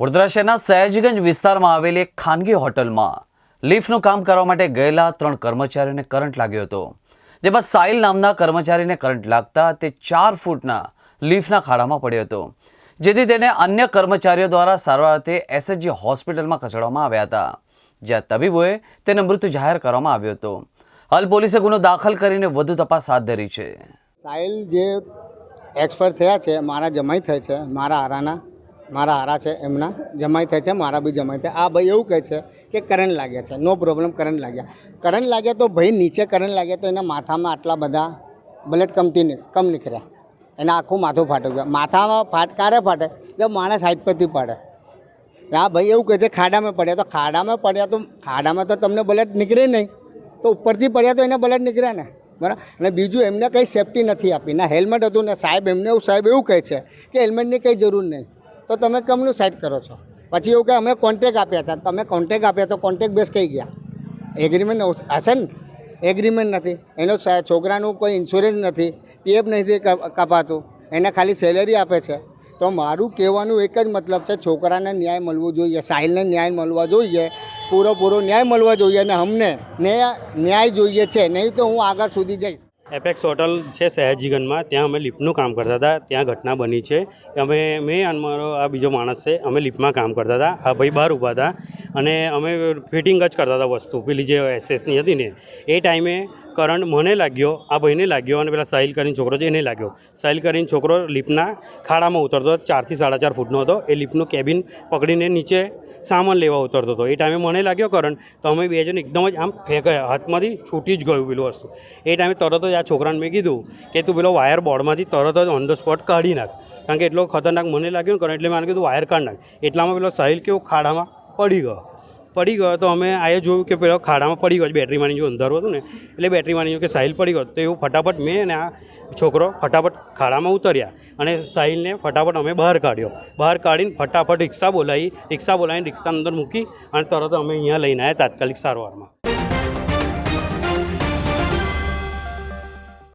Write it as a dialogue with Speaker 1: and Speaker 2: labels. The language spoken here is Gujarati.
Speaker 1: વડોદરા શહેરના સયાજીગંજ વિસ્તારમાં આવેલી એક ખાનગી હોટલમાં લિફ્ટનું કામ કરવા માટે ગયેલા ત્રણ કર્મચારીઓને કરંટ લાગ્યો હતો. જેમાં સાહિલ નામના કર્મચારીને કરંટ લાગતા તે ચાર ફૂટના લિફ્ટના ખાડામાં પડ્યો હતો. જેથી તેને અન્ય કર્મચારીઓ દ્વારા સારવાર અર્થે એસએચજી હોસ્પિટલમાં ખસેડવામાં આવ્યા હતા. જ્યાં તબીબોએ તેને મૃત જાહેર કરવામાં આવ્યો હતો. હાલ પોલીસે ગુનો દાખલ કરીને વધુ તપાસ હાથ ધરી છે.
Speaker 2: સાહિલ જે એક્સપર્ટ થયા છે, મારા જમાઈ થાય છે, મારા હારાના મારા હારા છે એમના. જમાઈ થાય છે, મારા બી જમાઈ થાય. આ ભાઈ એવું કહે છે કે કરંટ લાગ્યા છે. નો પ્રોબ્લેમ કરંટ લાગ્યા. કરંટ લાગ્યા તો ભાઈ નીચે કરંટ લાગ્યા તો એના માથામાં આટલા બધા બ્લડ કમતી કમ નીકળ્યા. એને આખું માથું ફાટી ગયું. માથામાં ફાટ, ક્યારે ફાટે? જો માણસ સાઈડ પરથી પડે. આ ભાઈ એવું કહે છે, ખાડામાં પડ્યા. તો ખાડામાં પડ્યા તો, ખાડામાં તો તમને બ્લડ નીકળે નહીં. તો ઉપરથી પડ્યા તો એને બ્લડ નીકળ્યા ને. બરાબર? અને બીજું એમને કંઈ સેફટી નથી આપી. ના હેલ્મેટ હતું ને સાહેબ, એમને એવું સાહેબ એવું કહે છે કે હેલ્મેટની કંઈ જરૂર નહીં. તો તમે કમનું સાઈડ કરો છો. પછી એવું કે અમે કોન્ટેક આપ્યા હતા. તમે કોન્ટેક આપ્યા તો કોન્ટેક બેસ કહી ગયા? એગ્રીમેન્ટ હશે ને? એગ્રીમેન્ટ નથી. એનો છોકરાનું કોઈ ઇન્સ્યોરન્સ નથી. પીએફ નથી કપાતું. એને ખાલી સેલેરી આપે છે. તો મારું કહેવાનું એક જ મતલબ છે, છોકરાને ન્યાય મળવો જોઈએ, સાહિલને ન્યાય મળવા જોઈએ પૂરો પૂરો ન્યાય મળવા જોઈએ અને અમને ન્યાય જોઈએ છે. નહીં તો હું આગળ સુધી જઈશ.
Speaker 3: એપેક્સ હોટલ છે સયાજીગંજમાં ત્યાં અમે લિફ્ટનું કામ કરતા હતા. ત્યાં ઘટના બની છે. અમે, મેં અને મારો આ બીજો માણસ છે, અમે લિફ્ટમાં કામ કરતા હતા. આ ભાઈ બહાર ઊભા હતા. અને અમે ફિટિંગ જ કરતા હતા વસ્તુ. પેલી જે એસએસની હતી ને, એ ટાઈમે કરંટ મને લાગ્યો, આ ભાઈને લાગ્યો અને પેલા સાહિલ કરીને છોકરો છે એને લાગ્યો. સાહિલ કરીને છોકરો લિફ્ટના ખાડામાં ઉતરતો હતો, ચારથી સાડા ચાર ફૂટનો હતો. એ લિફ્ટનું કેબિન પકડીને નીચે સામાન લેવા ઉતરતો હતો. એ ટાઈમે મને લાગ્યો કરંટ, તો અમે બે જણ એકદમ જ આમ ફેંકાયા હાથમાંથી છૂટી જ ગયું પેલું વસ્તુ. એ ટાઈમે તરત જ આ છોકરાને મેં કીધું કે, તું પેલો વાયર બોર્ડમાંથી તરત જ ઓન ધ સ્પોટ કાઢી નાખ. કારણ કે એટલો ખતરનાક મને લાગ્યો કરંટ, એટલે મેં કીધું, વાયર કાઢ નાખ. એટલામાં પેલો સાહિલ કેવું ખાડામાં પડી ગયો. પડી ગયો તો અમે આએ જોયું કે પેલો ખાડામાં પડી ગયો. બેટરી માની જો અંધારું હતું ને, એટલે બેટરી માની જો કે સાહિલ પડી ગયો. તો એવું ફટાફટ મેં અને આ છોકરો ફટાફટ ખાડામાં ઉતર્યા અને સાહિલને ફટાફટ અમે બહાર કાઢ્યો. બહાર કાઢીને ફટાફટ રિક્ષા બોલાવી. રિક્ષા બોલાવીને રિક્ષા અંદર મૂકી અને તરત અમે અહીંયા લઈને આવ્યા તાત્કાલિક સારવારમાં.